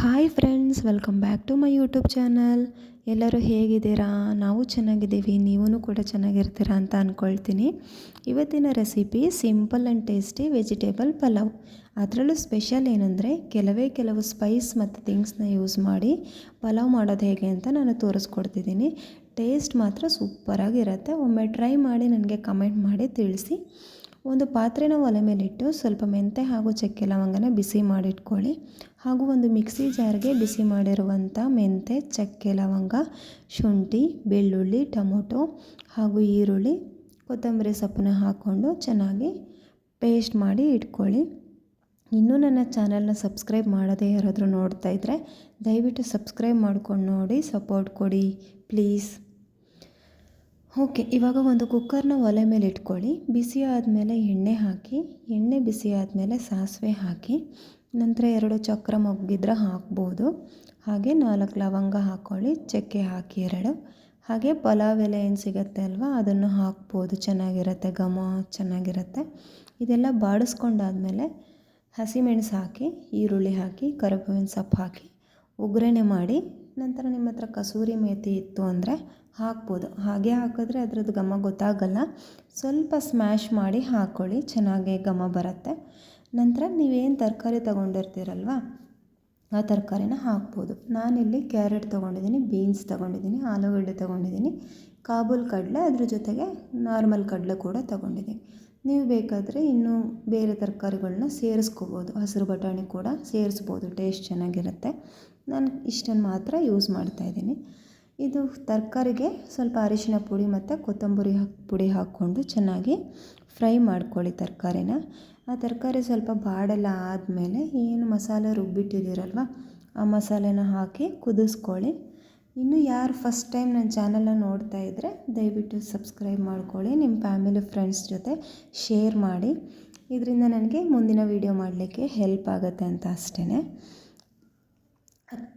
Hi friends, welcome back to my YouTube channel. ಎಲ್ಲರೂ ಹೇಗಿದ್ದೀರಾ? ನಾವು ಚೆನ್ನಾಗಿದ್ದೀವಿ ನೀವೂ ಕೂಡ ಚೆನ್ನಾಗಿರ್ತೀರಾ ಅಂತ ಅಂದ್ಕೊಳ್ತೀನಿ ಇವತ್ತಿನ recipe simple and tasty vegetable pulao. ಅದರಲ್ಲೂ ಸ್ಪೆಷಲ್ ಏನಂದರೆ, ಕೆಲವೇ ಕೆಲವು ಸ್ಪೈಸ್ ಮತ್ತು ಥಿಂಗ್ಸ್ನ ಯೂಸ್ ಮಾಡಿ ಪಲಾವ್ ಮಾಡೋದು ಹೇಗೆ ಅಂತ ನಾನು ತೋರಿಸ್ಕೊಡ್ತಿದ್ದೀನಿ. ಟೇಸ್ಟ್ ಮಾತ್ರ ಸೂಪರಾಗಿರುತ್ತೆ. ಒಮ್ಮೆ ಟ್ರೈ ಮಾಡಿ ನನಗೆ ಕಮೆಂಟ್ ಮಾಡಿ ತಿಳಿಸಿ. ಒಂದು ಪಾತ್ರೆನ ಒಲೆ ಮೇಲಿಟ್ಟು ಸ್ವಲ್ಪ ಮೆಂತೆ ಹಾಗೂ ಚಕ್ಕೆ ಲವಂಗನ ಬಿಸಿ ಮಾಡಿಟ್ಕೊಳ್ಳಿ. ಹಾಗೂ ಒಂದು ಮಿಕ್ಸಿ ಜಾರ್ಗೆ ಬಿಸಿ ಮಾಡಿರುವಂಥ ಮೆಂತೆ, ಚಕ್ಕೆ ಲವಂಗ, ಶುಂಠಿ, ಬೆಳ್ಳುಳ್ಳಿ, ಟೊಮೊಟೊ ಹಾಗೂ ಈರುಳ್ಳಿ, ಕೊತ್ತಂಬರಿ ಸೊಪ್ಪನ್ನ ಹಾಕ್ಕೊಂಡು ಚೆನ್ನಾಗಿ ಪೇಸ್ಟ್ ಮಾಡಿ ಇಟ್ಕೊಳ್ಳಿ. ಇನ್ನೂ ನನ್ನ ಚಾನಲ್ನ ಸಬ್ಸ್ಕ್ರೈಬ್ ಮಾಡದೇ ಯಾರಾದರೂ ನೋಡ್ತಾ ಇದ್ದರೆ ದಯವಿಟ್ಟು ಸಬ್ಸ್ಕ್ರೈಬ್ ಮಾಡ್ಕೊಂಡು ನೋಡಿ, ಸಪೋರ್ಟ್ ಕೊಡಿ ಪ್ಲೀಸ್. ಓಕೆ, ಇವಾಗ ಒಂದು ಕುಕ್ಕರ್ನ ಒಲೆ ಮೇಲೆ ಇಟ್ಕೊಳ್ಳಿ. ಬಿಸಿ ಆದಮೇಲೆ ಎಣ್ಣೆ ಹಾಕಿ, ಎಣ್ಣೆ ಬಿಸಿ ಆದಮೇಲೆ ಸಾಸಿವೆ ಹಾಕಿ, ನಂತರ ಎರಡು ಚಕ್ರ ಮೊಗ್ಗಿದ್ರೆ ಹಾಕ್ಬೋದು. ಹಾಗೆ ನಾಲ್ಕು ಲವಂಗ ಹಾಕ್ಕೊಳ್ಳಿ ಚಕ್ಕೆ ಹಾಕಿ ಎರಡು. ಹಾಗೆ ಪಲಾವ್ ಎಲೆ ಏನು ಸಿಗುತ್ತೆ ಅಲ್ವಾ, ಅದನ್ನು ಹಾಕ್ಬೋದು. ಚೆನ್ನಾಗಿರುತ್ತೆ, ಘಮ ಚೆನ್ನಾಗಿರುತ್ತೆ. ಇದೆಲ್ಲ ಬಾಡಿಸ್ಕೊಂಡಾದಮೇಲೆ ಹಸಿಮೆಣಸು ಹಾಕಿ, ಈರುಳ್ಳಿ ಹಾಕಿ, ಕರಿಬೇವಿನ ಸೊಪ್ಪು ಹಾಕಿ ಒಗ್ಗರಣೆ ಮಾಡಿ ನಂತರ ನಿಮ್ಮ ಹತ್ರ ಕಸೂರಿ ಮೇಥಿ ಇತ್ತು ಅಂದರೆ ಹಾಕ್ಬೋದು. ಹಾಗೆ ಹಾಕಿದ್ರೆ ಅದರದ್ದು ಘಮ ಗೊತ್ತಾಗಲ್ಲ. ಸ್ವಲ್ಪ ಸ್ಮ್ಯಾಶ್ ಮಾಡಿ ಹಾಕ್ಕೊಳ್ಳಿ ಚೆನ್ನಾಗಿ ಘಮ ಬರುತ್ತೆ. ನಂತರ ನೀವೇನು ತರಕಾರಿ ತೊಗೊಂಡಿರ್ತೀರಲ್ವ, ಆ ತರಕಾರಿನ ಹಾಕ್ಬೋದು. ನಾನಿಲ್ಲಿ ಕ್ಯಾರೆಟ್ ತೊಗೊಂಡಿದ್ದೀನಿ, ಬೀನ್ಸ್ ತೊಗೊಂಡಿದ್ದೀನಿ, ಆಲೂಗಡ್ಡೆ ತೊಗೊಂಡಿದ್ದೀನಿ, ಕಾಬೂಲ್ ಕಡಲೆ ಅದ್ರ ಜೊತೆಗೆ ನಾರ್ಮಲ್ ಕಡಲೆ ಕೂಡ ತೊಗೊಂಡಿದ್ದೀನಿ. ನೀವು ಬೇಕಾದರೆ ಇನ್ನೂ ಬೇರೆ ತರಕಾರಿಗಳನ್ನ ಸೇರಿಸ್ಕೋಬೋದು. ಹಸಿರು ಬಟಾಣಿ ಕೂಡ ಸೇರಿಸ್ಬೋದು. ಟೇಸ್ಟ್ ಚೆನ್ನಾಗಿರುತ್ತೆ. ನಾನು ಇಷ್ಟನ್ನು ಮಾತ್ರ ಯೂಸ್ ಮಾಡ್ತಾಯಿದ್ದೀನಿ ಇದು ತರಕಾರಿಗೆ ಸ್ವಲ್ಪ ಅರಿಶಿನ ಪುಡಿ ಮತ್ತು ಕೊತ್ತಂಬರಿ ಪುಡಿ ಹಾಕ್ಕೊಂಡು ಚೆನ್ನಾಗಿ ಫ್ರೈ ಮಾಡ್ಕೊಳ್ಳಿ ತರಕಾರಿನ. ಆ ತರಕಾರಿ ಸ್ವಲ್ಪ ಬಾಡೆಲ್ಲ ಆದಮೇಲೆ ಏನು ಮಸಾಲೆ ರುಬ್ಬಿಟ್ಟಿದ್ದೀರಲ್ವ, ಆ ಮಸಾಲೆನ ಹಾಕಿ ಕುದಿಸ್ಕೊಳ್ಳಿ. ಇನ್ನು ಯಾರು ಫಸ್ಟ್ ಟೈಮ್ ನನ್ನ ಚಾನಲ್ನ ನೋಡ್ತಾ ಇದ್ದರೆ ದಯವಿಟ್ಟು ಸಬ್ಸ್ಕ್ರೈಬ್ ಮಾಡ್ಕೊಳ್ಳಿ ನಿಮ್ಮ ಫ್ಯಾಮಿಲಿ ಫ್ರೆಂಡ್ಸ್ ಜೊತೆ ಶೇರ್ ಮಾಡಿ. ಇದರಿಂದ ನನಗೆ ಮುಂದಿನ ವೀಡಿಯೋ ಮಾಡಲಿಕ್ಕೆ ಹೆಲ್ಪ್ ಆಗುತ್ತೆ ಅಂತ ಅಷ್ಟೇ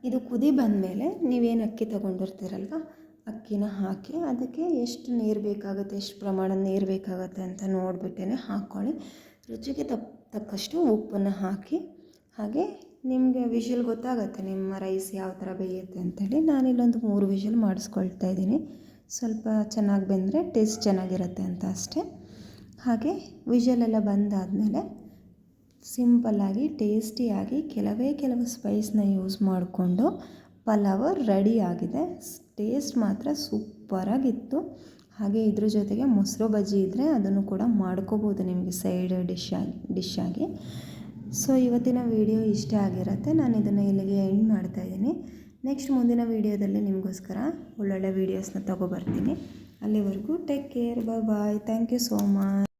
ಇದು ಕುದಿ ಬಂದಮೇಲೆ ನೀವೇನು ಅಕ್ಕಿ ತೊಗೊಂಡಿರ್ತೀರಲ್ವ, ಅಕ್ಕಿನ ಹಾಕಿ ಅದಕ್ಕೆ ಎಷ್ಟು ನೀರು ಬೇಕಾಗುತ್ತೆ, ಎಷ್ಟು ಪ್ರಮಾಣದ ನೀರು ಬೇಕಾಗುತ್ತೆ ಅಂತ ನೋಡಿಬಿಟ್ಟೇ ಹಾಕ್ಕೊಳ್ಳಿ ರುಚಿಗೆ ತಕ್ಕಷ್ಟು ಉಪ್ಪನ್ನು ಹಾಕಿ ಹಾಗೆ ನಿಮಗೆ ವಿಷಲ್ ಗೊತ್ತಾಗುತ್ತೆ ನಿಮ್ಮ ರೈಸ್ ಯಾವ ಥರ ಬೇಯುತ್ತೆ ಅಂತೇಳಿ. ನಾನಿಲ್ಲೊಂದು ಮೂರು ವಿಷಲ್ ಮಾಡಿಸ್ಕೊಳ್ತಾ ಇದ್ದೀನಿ. ಸ್ವಲ್ಪ ಚೆನ್ನಾಗಿ ಬೆಂದರೆ ಟೇಸ್ಟ್ ಚೆನ್ನಾಗಿರುತ್ತೆ ಅಂತ ಅಷ್ಟೇ. ಹಾಗೆ ವಿಷಲೆಲ್ಲ ಬಂದಾದಮೇಲೆ ಸಿಂಪಲ್ಲಾಗಿ ಟೇಸ್ಟಿಯಾಗಿ ಕೆಲವೇ ಕೆಲವು ಸ್ಪೈಸ್ನ ಯೂಸ್ ಮಾಡಿಕೊಂಡು ಪಲಾವ್ ರೆಡಿ ಆಗಿದೆ. ಟೇಸ್ಟ್ ಮಾತ್ರ ಸೂಪರಾಗಿತ್ತು ಹಾಗೆ ಇದ್ರ ಜೊತೆಗೆ ಮೊಸರು ಬಜ್ಜಿ ಇದ್ದರೆ ಅದನ್ನು ಕೂಡ ಮಾಡ್ಕೋಬೋದು ನಿಮಗೆ ಸೈಡ್ ಡಿಶ್ ಆಗಿ ಡಿಶ್ ಆಗಿ. ಸೊ ಇವತ್ತಿನ ವಿಡಿಯೋ ಇಷ್ಟ ಆಗಿರುತ್ತೆ, ನಾನು ಇದನ್ನು ಇಲ್ಲಿಗೆ ಎಂಡ್ ಮಾಡ್ತಾಯಿದ್ದೀನಿ ನೆಕ್ಸ್ಟ್ ಮುಂದಿನ ವೀಡಿಯೋದಲ್ಲಿ ನಿಮಗೋಸ್ಕರ ಒಳ್ಳೊಳ್ಳೆ ವೀಡಿಯೋಸ್ನ ತೊಗೊಬರ್ತೀನಿ ಅಲ್ಲಿವರೆಗೂ take care bye bye thank you so much